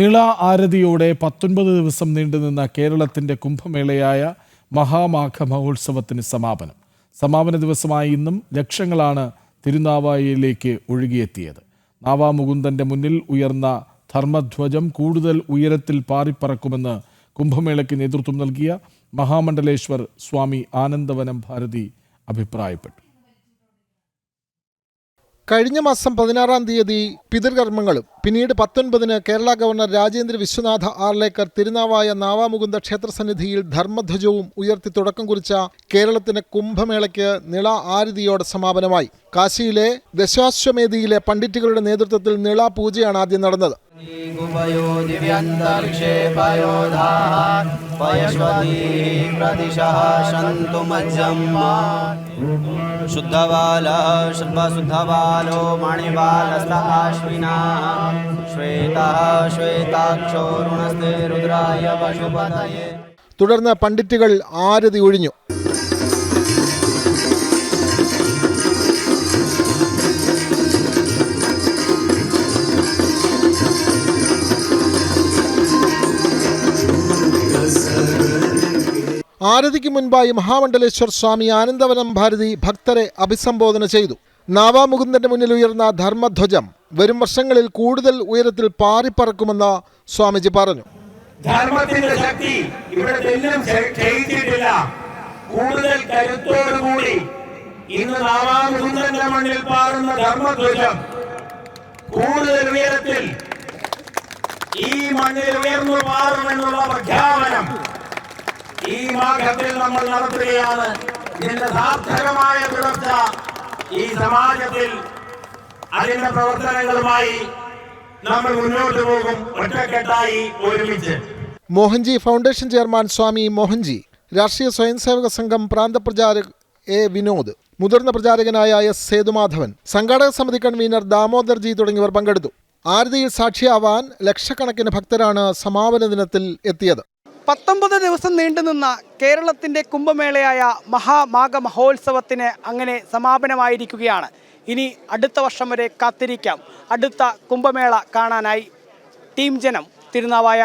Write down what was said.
നിള ആരതിയോടെ പത്തൊൻപത് ദിവസം നീണ്ടുനിന്ന കേരളത്തിന്റെ കുംഭമേളയായ മഹാമാഘ മഹോത്സവത്തിന് സമാപനം. സമാപന ദിവസമായ ഇന്നും ലക്ഷങ്ങളാണ് തിരുനാവായയിലേക്ക് ഒഴുകിയെത്തിയത്. നാവാമുകുന്ദന്റെ മുന്നിൽ ഉയർന്ന ധർമ്മധ്വജം കൂടുതൽ ഉയരത്തിൽ പാറിപ്പറക്കുമെന്ന് കുംഭമേളയ്ക്ക് നേതൃത്വം നൽകിയ മഹാമണ്ഡലേശ്വർ സ്വാമി ആനന്ദവനം ഭാരതി അഭിപ്രായപ്പെട്ടു. കഴിഞ്ഞ മാസം പതിനാറാം തീയതി പിതൃകർമ്മങ്ങളും പിന്നീട് പത്തൊൻപതിന് കേരള ഗവർണർ രാജേന്ദ്ര വിശ്വനാഥ ആർലേക്കർ തിരുനാവായ നാവാമുകുന്ദ ക്ഷേത്രസന്നിധിയിൽ ധർമ്മധ്വജവും ഉയർത്തി തുടക്കം കുറിച്ച കേരളത്തിന്റെ കുംഭമേളയ്ക്ക് നിള ആരതിയോടെ സമാപനമായി. കാശിയിലെ ദശാശ്വമേധിയിലെ പണ്ഡിറ്റുകളുടെ നേതൃത്വത്തിൽ നിള പൂജയാണ് ആദ്യം നടന്നത്. गुपयो दिव्यन्तर्क्षेपयोधाः पयश्वती प्रदिशः सन्तु मज्जम्मा शुद्धबाल शुद्धबालो मणिबालस्तः अश्विना श्वेतः श्वेताक्षो ऋणस्ते रुद्राय पशुपतये തുടർന്ന് പണ്ഡിറ്റുകൾ ആരതി ഒഴിഞ്ഞു ആരതിക്ക് മുൻപായി മഹാമണ്ഡലേശ്വർ സ്വാമി ആനന്ദവനം ഭാരതി ഭക്തരെ അഭിസംബോധന ചെയ്തു. നാവാമുകുന്ദന്റെ മുന്നിൽ ഉയർന്ന ധർമ്മധ്വജം വരും വർഷങ്ങളിൽ കൂടുതൽ ഉയരത്തിൽ പാറിപ്പറക്കുമെന്ന് സ്വാമിജി പറഞ്ഞു. ധർമ്മത്തിന്റെ ശക്തി ഇവിടെ ക്ഷയിച്ചിട്ടില്ല കൂടുതൽ കരുത്തോടുകൂടി ഇന്ന് നാവാമുകുന്ദന്റെ മണ്ണിൽ പാറുന്ന ധർമ്മധ്വജം കൂടുതൽ ഉയരത്തിൽ ഈ മണ്ണിൽ ഉയർന്നു പാറുമെന്നുള്ള പ്രഖ്യാപനം ഈ മാഘത്തിൽ നമ്മൾ നടത്തുകയാണ്. ഇതിന്റെ സാർത്ഥകമായ തുടർച്ച ഈ സമാജത്തിൽ അതിന്റെ പ്രവർത്തനങ്ങളുമായി നമ്മൾ മുന്നോട്ട് പോകും. ഒറ്റക്കെട്ടായി ഒരുമിച്ച്. മോഹൻജി ഫൗണ്ടേഷൻ ചെയർമാൻ സ്വാമി മോഹൻജി രാഷ്ട്രീയ സ്വയംസേവക സംഘം പ്രാന്തപ്രചാരക് എ വിനോദ് മുതിർന്ന പ്രചാരകനായ എസ് സേതുമാധവൻ സംഘാടക സമിതി കൺവീനർ ദാമോദർജി തുടങ്ങിയവർ പങ്കെടുത്തു. ആരതിയിൽ സാക്ഷിയാവാൻ ലക്ഷക്കണക്കിന് ഭക്തരാണ് സമാപന ദിനത്തിൽ എത്തിയത്. പത്തൊമ്പത് ദിവസം നീണ്ടുനിന്ന കേരളത്തിന്റെ കുംഭമേളയായ മഹാമാഘ മഹോത്സവത്തിന് അങ്ങനെ സമാപനമായിരിക്കുകയാണ്. ഇനി അടുത്ത വർഷം വരെ കാത്തിരിക്കാം. അടുത്ത കുംഭമേള കാണാനായി ടീം ജനം തിരുനാവായ